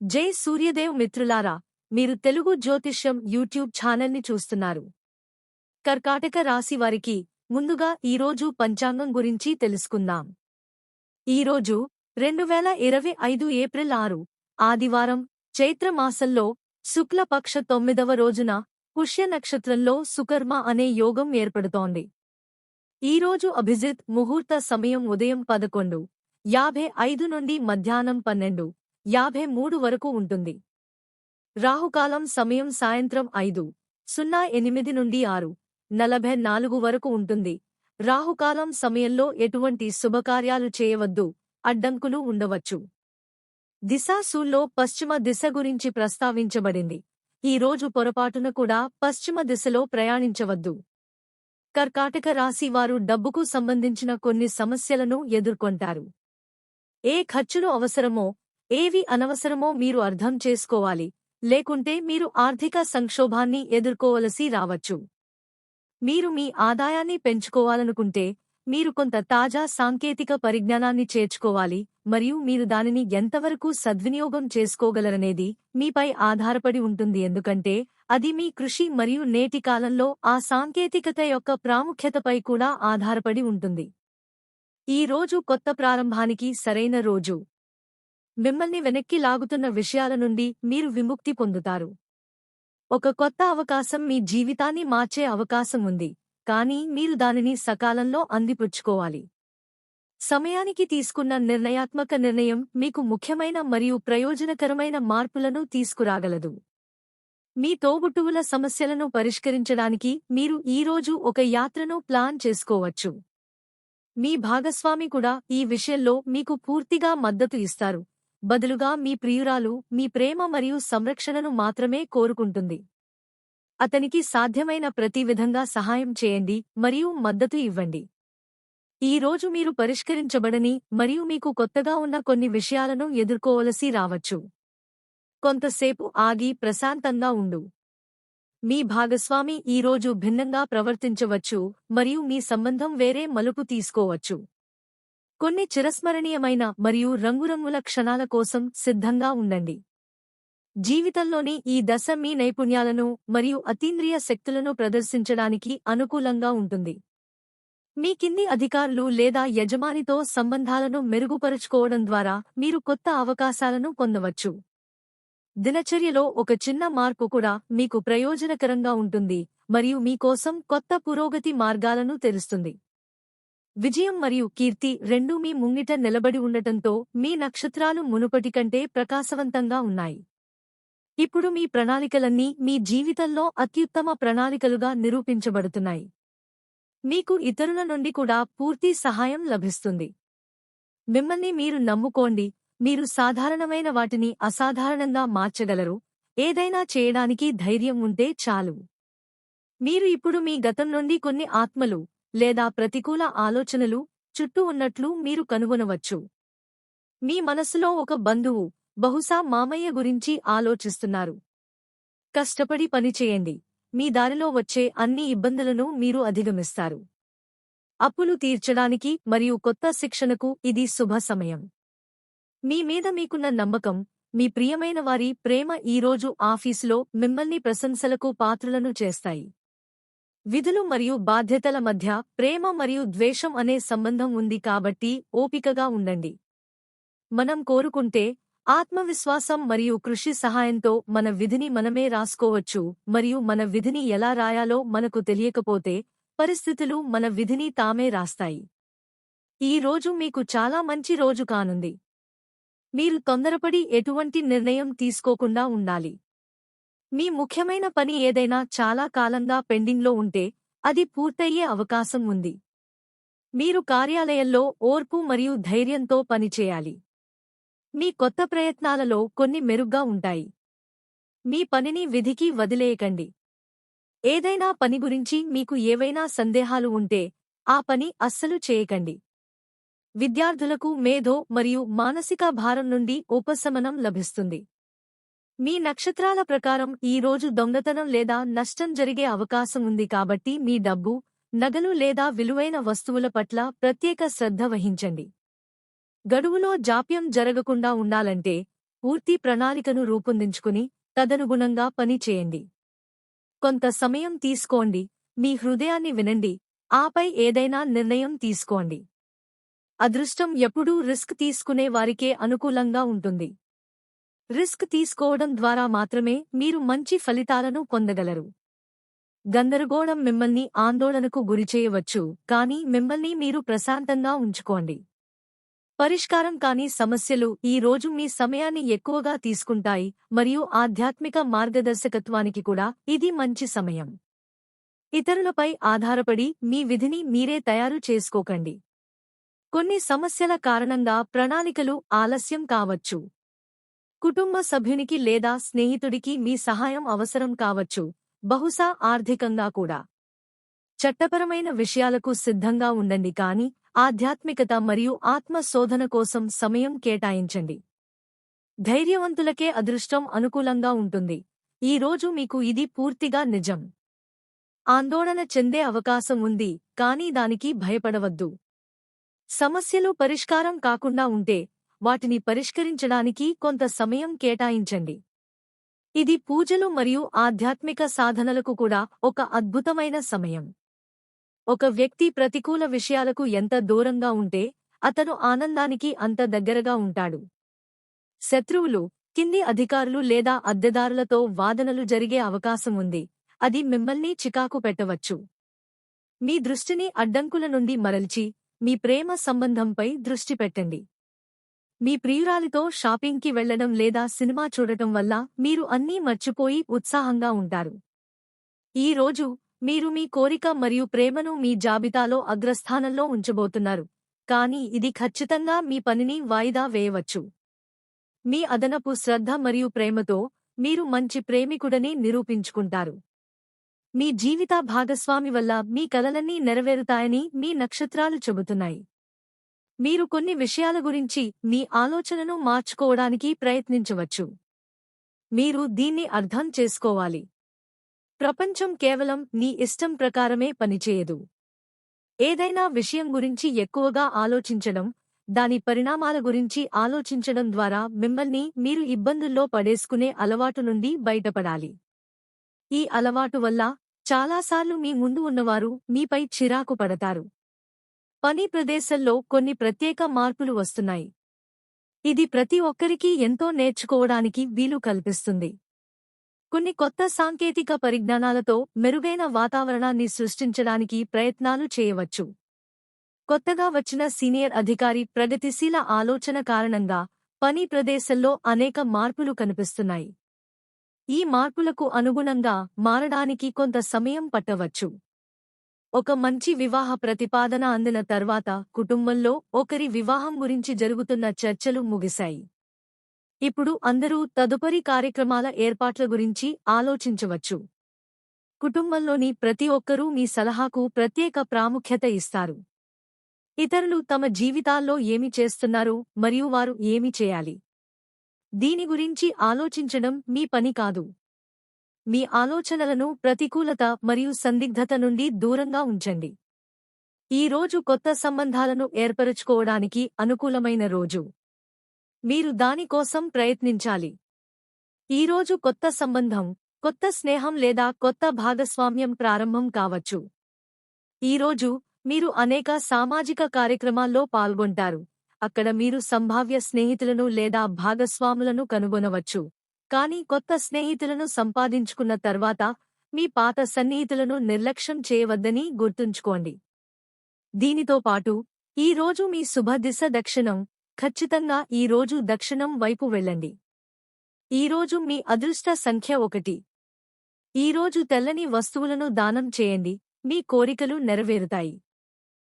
జై సూర్యదేవ్ మిత్రులారా మీరు తెలుగు జ్యోతిష్యం యూట్యూబ్ ఛానల్ని చూస్తున్నారు. కర్కాటక రాశి వారికి ముందుగా ఈరోజు పంచాంగం గురించి తెలుసుకుందాం. ఈరోజు రెండు వేల ఇరవై ఐదు ఏప్రిల్ ఆరు ఆదివారం చైత్రమాసంలో శుక్లపక్ష తొమ్మిదవ రోజున పుష్య నక్షత్రంలో సుకర్మ అనే యోగం ఏర్పడుతోంది. ఈరోజు అభిజిత్ ముహూర్త సమయం ఉదయం పదకొండు యాభై ఐదు నుండి మధ్యాహ్నం పన్నెండు యాభై మూడు వరకు ఉంటుంది. రాహుకాలం సమయం సాయంత్రం ఐదు సున్నా ఎనిమిది నుండి ఆరు నలభై నాలుగు వరకు ఉంటుంది. రాహుకాలం సమయంలో ఎటువంటి శుభకార్యాలు చేయవద్దు అడ్డంకులు ఉండవచ్చు. దిశాసూల్లో పశ్చిమ దిశ గురించి ప్రస్తావించబడింది. ఈ రోజు పొరపాటున కూడా పశ్చిమ దిశలో ప్రయాణించవద్దు. కర్కాటక రాశి వారు డబ్బుకు సంబంధించిన కొన్ని సమస్యలను ఎదుర్కొంటారు. ఏ ఖర్చులు అవసరమో ఏవి అనవసరమో మీరు అర్థం చేసుకోవాలి. లేకుంటే మీరు ఆర్థిక సంక్షోభాన్ని ఎదుర్కోవలసి రావచ్చు. మీరు మీ ఆదాయాన్ని పెంచుకోవాలనుకుంటే మీరు కొంత తాజా సాంకేతిక పరిజ్ఞానాన్ని చేర్చుకోవాలి మరియు మీరు దానిని ఎంతవరకు సద్వినియోగం చేసుకోగలరనేది మీపై ఆధారపడి ఉంటుంది. ఎందుకంటే అది మీ కృషి మరియు నేటి కాలంలో ఆ సాంకేతికత యొక్క ప్రాముఖ్యతపై కూడా ఆధారపడి ఉంటుంది. ఈ రోజు కొత్త ప్రారంభానికి సరైన రోజు. మిమ్మల్ని వెనక్కి లాగుతున్న విషయాల నుండి మీరు విముక్తి పొందుతారు. ఒక కొత్త అవకాశం మీ జీవితాన్ని మార్చే అవకాశం ఉంది కానీ మీరు దానిని సకాలంలో అందిపుచ్చుకోవాలి. సమయానికి తీసుకున్న నిర్ణయాత్మక నిర్ణయం మీకు ముఖ్యమైన మరియు ప్రయోజనకరమైన మార్పులను తీసుకురాగలదు. మీ తోబుట్టువుల సమస్యలను పరిష్కరించడానికి మీరు ఈరోజు ఒక యాత్రను ప్లాన్ చేసుకోవచ్చు. మీ భాగస్వామి కూడా ఈ విషయంలో మీకు పూర్తిగా మద్దతు ఇస్తారు. బదులుగా మీ ప్రియురాలు మీ ప్రేమ మరియు సంరక్షణను మాత్రమే కోరుకుంటుంది. అతనికి సాధ్యమైన ప్రతి విధంగా సహాయం చేయండి మరియు మద్దతు ఇవ్వండి. ఈ రోజు మీరు పరిష్కరించబడని మరియు మీకు కొత్తగా ఉన్న కొన్ని విషయాలను ఎదుర్కోవలసి రావచ్చు. కొంతసేపు ఆగి ప్రశాంతంగా ఉండు. మీ భాగస్వామి ఈ రోజు భిన్నంగా ప్రవర్తించవచ్చు మరియు మీ సంబంధం వేరే మలుపు తీసుకోవచ్చు. కొన్ని చిరస్మరణీయమైన మరియు రంగురంగుల క్షణాల కోసం సిద్ధంగా ఉండండి. జీవితంలోని ఈ దశ మీ నైపుణ్యాలను మరియు అతీంద్రియ శక్తులను ప్రదర్శించడానికి అనుకూలంగా ఉంటుంది. మీ కింది అధికారులు లేదా యజమానితో సంబంధాలను మెరుగుపరుచుకోవడం ద్వారా మీరు కొత్త అవకాశాలను పొందవచ్చు. దినచర్యలో ఒక చిన్న మార్పు కూడా మీకు ప్రయోజనకరంగా ఉంటుంది మరియు మీకోసం కొత్త పురోగతి మార్గాలను తెరుస్తుంది. విజయం మరియు కీర్తి రెండూ మీ ముంగిట నిలబడి ఉండటంతో మీ నక్షత్రాలు మునుపటి కంటే ప్రకాశవంతంగా ఉన్నాయి. ఇప్పుడు మీ ప్రణాళికలన్నీ మీ జీవితంలో అత్యుత్తమ ప్రణాళికలుగా నిరూపించబడుతున్నాయి. మీకు ఇతరుల నుండి కూడా పూర్తి సహాయం లభిస్తుంది. మిమ్మల్ని మీరు నమ్ముకోండి మీరు సాధారణమైన వాటిని అసాధారణంగా మార్చగలరు ఏదైనా చేయడానికి ధైర్యం ఉంటే చాలు. మీరు ఇప్పుడు మీ గతం నుండి కొన్ని ఆత్మలు లేదా ప్రతికూల ఆలోచనలు చుట్టూ ఉన్నట్లు మీరు కనుగొనవచ్చు. మీ మనసులో ఒక బంధువు బహుశా మామయ్య గురించి ఆలోచిస్తున్నారు. కష్టపడి పనిచేయండి మీ దారిలో వచ్చే అన్ని ఇబ్బందులను మీరు అధిగమిస్తారు. అప్పులు తీర్చడానికి మరియు కొత్త శిక్షణకు ఇది శుభ సమయం. మీ మీద మీకున్న నమ్మకం మీ ప్రియమైన వారి ప్రేమ ఈరోజు ఆఫీసులో మిమ్మల్ని ప్రశంసలకు పాత్రలను చేస్తాయి. విధులు మరియు బాధ్యతల మధ్య ప్రేమ మరియు ద్వేషం అనే సంబంధం ఉంది కాబట్టి ఓపికగా ఉండండి. మనం కోరుకుంటే ఆత్మవిశ్వాసం మరియు కృషి సహాయంతో మన విధిని మనమే రాసుకోవచ్చు మరియు మన విధిని ఎలా రాయాలో మనకు తెలియకపోతే పరిస్థితులు మన విధిని తామే రాస్తాయి. ఈ రోజు మీకు చాలా మంచి రోజు కానుంది. మీరు తొందరపడి ఎటువంటి నిర్ణయం తీసుకోకుండా ఉండాలి. మీ ముఖ్యమైన పని ఏదైనా చాలా కాలంగా పెండింగ్లో ఉంటే అది పూర్తయ్యే అవకాశం ఉంది. మీరు కార్యాలయంలో ఓర్పు మరియు ధైర్యంతో పనిచేయాలి మీ కొత్త ప్రయత్నాలలో కొన్ని మెరుగ్గా ఉంటాయి. మీ పనిని విధికి వదిలేయకండి. ఏదైనా పని గురించి మీకు ఏవైనా సందేహాలు ఉంటే ఆ పని అస్సలు చేయకండి. విద్యార్థులకు మేధో మరియు మానసిక భారం నుండి ఉపశమనం లభిస్తుంది. మీ నక్షత్రాల ప్రకారం ఈ రోజు దొంగతనం లేదా నష్టం జరిగే అవకాశం ఉంది కాబట్టి మీ డబ్బు నగలు లేదా విలువైన వస్తువుల పట్ల ప్రత్యేక శ్రద్ధ వహించండి. గడువులో జాప్యం జరగకుండా ఉండాలంటే పూర్తి ప్రణాళికను రూపొందించుకుని తదనుగుణంగా పనిచేయండి కొంత సమయం తీసుకోండి మీ హృదయాన్ని వినండి ఆపై ఏదైనా నిర్ణయం తీసుకోండి. అదృష్టం ఎప్పుడూ రిస్క్ తీసుకునే వారికే అనుకూలంగా ఉంటుంది. రిస్క్ తీసుకోవడం ద్వారా మాత్రమే మీరు మంచి ఫలితాలను పొందగలరు. గందరగోళం మిమ్మల్ని ఆందోళనకు గురిచేయవచ్చు కానీ మిమ్మల్ని మీరు ప్రశాంతంగా ఉంచుకోండి. పరిష్కారం కాని సమస్యలు ఈ రోజు మీ సమయాన్ని ఎక్కువగా తీసుకుంటాయి మరియు ఆధ్యాత్మిక మార్గదర్శకత్వానికి కూడా ఇది మంచి సమయం. ఇతరులపై ఆధారపడి మీ విధిని మీరే తయారు చేసుకోకండి. కొన్ని సమస్యల కారణంగా ప్రణాళికలు ఆలస్యం కావచ్చు. కుటుంబ సభ్యునికి లేదా స్నేహితుడికి మీ సహాయం అవసరం కావచ్చు బహుశా ఆర్థికంగా కూడా. చట్టపరమైన విషయాలకు సిద్ధంగా ఉండండి కాని ఆధ్యాత్మికత మరియు ఆత్మ శోధన కోసం సమయం కేటాయించండి. ధైర్యవంతులకే అదృష్టం అనుకూలంగా ఉంటుంది. ఈ రోజు మీకు ఇది పూర్తిగా నిజం. ఆందోళన చెందే అవకాశం ఉంది కానీ దానికి భయపడవద్దు. సమస్యలు పరిష్కారం కాకుండా ఉంటే వాటిని పరిష్కరించడానికి కొంత సమయం కేటాయించండి. ఇది పూజలు మరియు ఆధ్యాత్మిక సాధనలకు కూడా ఒక అద్భుతమైన సమయం. ఒక వ్యక్తి ప్రతికూల విషయాలకు ఎంత దూరంగా ఉంటే అతను ఆనందానికి అంత దగ్గరగా ఉంటాడు. శత్రువులు కింది అధికారులు లేదా అద్దెదారులతో వాదనలు జరిగే అవకాశం ఉంది. అది మిమ్మల్ని చికాకు పెట్టవచ్చు. మీ దృష్టిని అడ్డంకుల నుండి మరల్చి మీ ప్రేమ సంబంధంపై దృష్టి పెట్టండి. మీ ప్రియురాలితో షాపింగ్కి వెళ్ళడం లేదా సినిమా చూడటం వల్ల మీరు అన్నీ మర్చిపోయి ఉత్సాహంగా ఉంటారు. ఈ రోజు మీరు మీ కోరిక మరియు ప్రేమను మీ జాబితాలో అగ్రస్థానంలో ఉంచబోతున్నారు. కానీ ఇది ఖచ్చితంగా మీ పనిని వాయిదా వేయవచ్చు. మీ అదనపు శ్రద్ధ మరియు ప్రేమతో మీరు మంచి ప్రేమికుడని నిరూపించుకుంటారు. మీ జీవిత భాగస్వామి వల్ల మీ కలలన్నీ నెరవేరుతాయని మీ నక్షత్రాలు చెబుతున్నాయి. మీరు కొన్ని విషయాల గురించి మీ ఆలోచనను మార్చుకోవడానికి ప్రయత్నించవచ్చు. మీరు దీన్ని అర్థం చేసుకోవాలి. ప్రపంచం కేవలం నీ ఇష్టం ప్రకారమే పనిచేయదు. ఏదైనా విషయం గురించి ఎక్కువగా ఆలోచించడం దాని పరిణామాల గురించి ఆలోచించడం ద్వారా మిమ్మల్ని మీరు ఇబ్బందుల్లో పడేసుకునే అలవాటు నుండి బయటపడాలి. ఈ అలవాటు వల్ల చాలాసార్లు మీ ముందు ఉన్నవారు మీపై చిరాకు పడతారు. పని ప్రదేశంలో కొన్ని ప్రత్యేక మార్పులు వస్తున్నాయి. ఇది ప్రతి ఒక్కరికీ ఎంతో నేర్చుకోవడానికి వీలు కల్పిస్తుంది. కొన్ని కొత్త సాంకేతిక పరిజ్ఞానాలతో మెరుగైన వాతావరణాన్ని సృష్టించడానికి ప్రయత్నాలు చేయవచ్చు. కొత్తగా వచ్చిన సీనియర్ అధికారి ప్రగతిశీల ఆలోచన కారణంగా పని ప్రదేశంలో అనేక మార్పులు కనిపిస్తున్నాయి. ఈ మార్పులకు అనుగుణంగా మారడానికి కొంత సమయం పట్టవచ్చు. ఒక మంచి వివాహ ప్రతిపాదన అందిన తర్వాత కుటుంబంలో ఒకరి వివాహం గురించి జరుగుతున్న చర్చలు ముగిశాయి. ఇప్పుడు అందరూ తదుపరి కార్యక్రమాల ఏర్పాట్ల గురించి ఆలోచించవచ్చు. కుటుంబంలోని ప్రతి ఒక్కరూ మీ సలహాకు ప్రత్యేక ప్రాముఖ్యత ఇస్తారు. ఇతరులు తమ జీవితాల్లో ఏమి చేస్తున్నారు మరియు వారు ఏమి చేయాలి? దీని గురించి ఆలోచించడం మీ పని కాదు. మీ ఆలోచనలను ప్రతికూలత మరియు సందిగ్ధత నుండి దూరంగా ఉంచండి. ఈ రోజు కొత్త సంబంధాలను ఏర్పరుచుకోవడానికి అనుకూలమైన రోజు. మీరు దానికోసం ప్రయత్నించాలి. ఈరోజు కొత్త సంబంధం కొత్త స్నేహం లేదా కొత్త భాగస్వామ్యం ప్రారంభం కావచ్చు. ఈరోజు మీరు అనేక సామాజిక కార్యక్రమాల్లో పాల్గొంటారు. అక్కడ మీరు సంభావ్య స్నేహితులను లేదా భాగస్వాములను కనుగొనవచ్చు. కానీ కొత్త స్నేహితులను సంపాదించుకున్న తర్వాత మీ పాత సన్నిహితులను నిర్లక్ష్యం చేయవద్దని గుర్తుంచుకోండి. దీనితో పాటు ఈ రోజు మీ శుభదిశ దక్షిణం ఖచ్చితంగా ఈ రోజు దక్షిణం వైపు వెళ్ళండి. ఈరోజు మీ అదృష్ట సంఖ్య ఒకటి. ఈరోజు తెల్లని వస్తువులను దానం చేయండి మీ కోరికలు నెరవేరుతాయి.